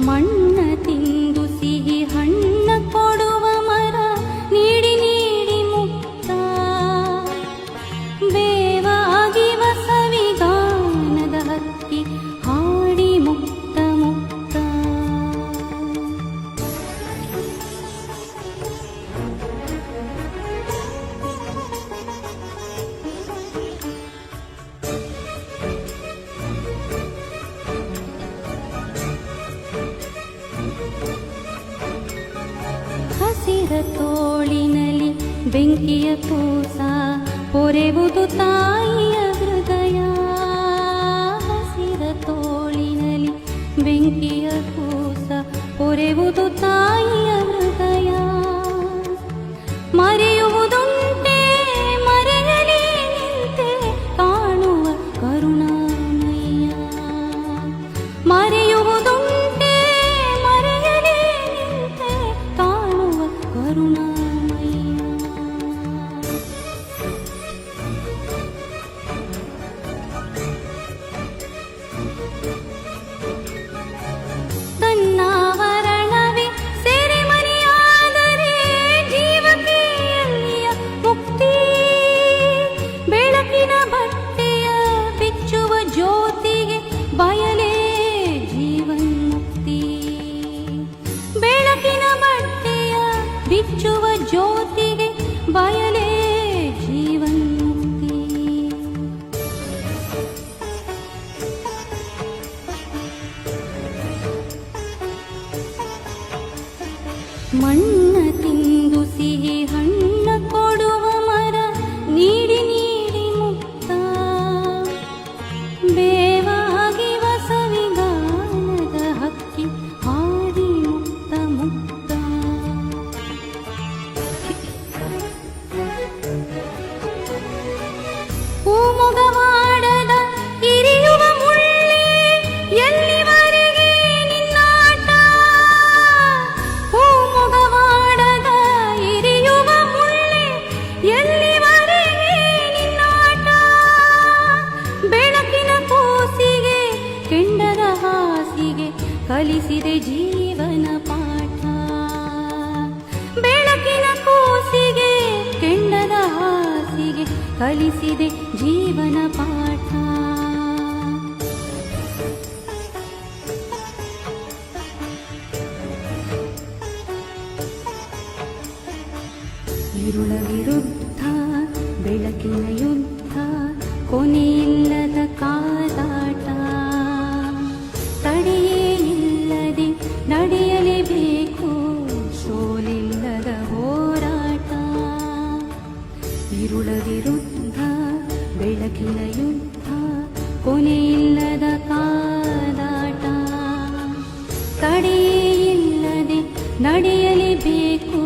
மண் ಹಸಿರ ತೋಳಿನಲ್ಲಿ ಬೆಂಕಿಯ ಕೂಸ ಪೊರೆವುದು ತಾಯಿಯ ಹೃದಯ. ಹಸಿರ ತೋಳಿನಲ್ಲಿ ಬೆಂಕಿಯ ಕೂಸ ಪೊರೆವುದು ತಾಯಿಯ ಮಣ್ಣ ತಿಂದು ಸಿಹಿ ಕಲಿಸಿದೆ ಜೀವನ ಪಾಠ. ಬೆಳಕಿನ ಕೂಸಿಗೆ, ಕೆಂಡದ ಹಾಸಿಗೆ ಕಲಿಸಿದೆ ಜೀವನ ಪಾಠ. ಇರುಳ ವಿರುದ್ಧ, ಬೆಳಕಿನ ಯುದ್ಧ, ಕೊನೆಯಲ್ಲಿ ಕೊನೆಯಿಲ್ಲದ ಕಾದಾಟ. ತಡೆಯಿಲ್ಲದೆ ನಡೆಯಲೇಬೇಕು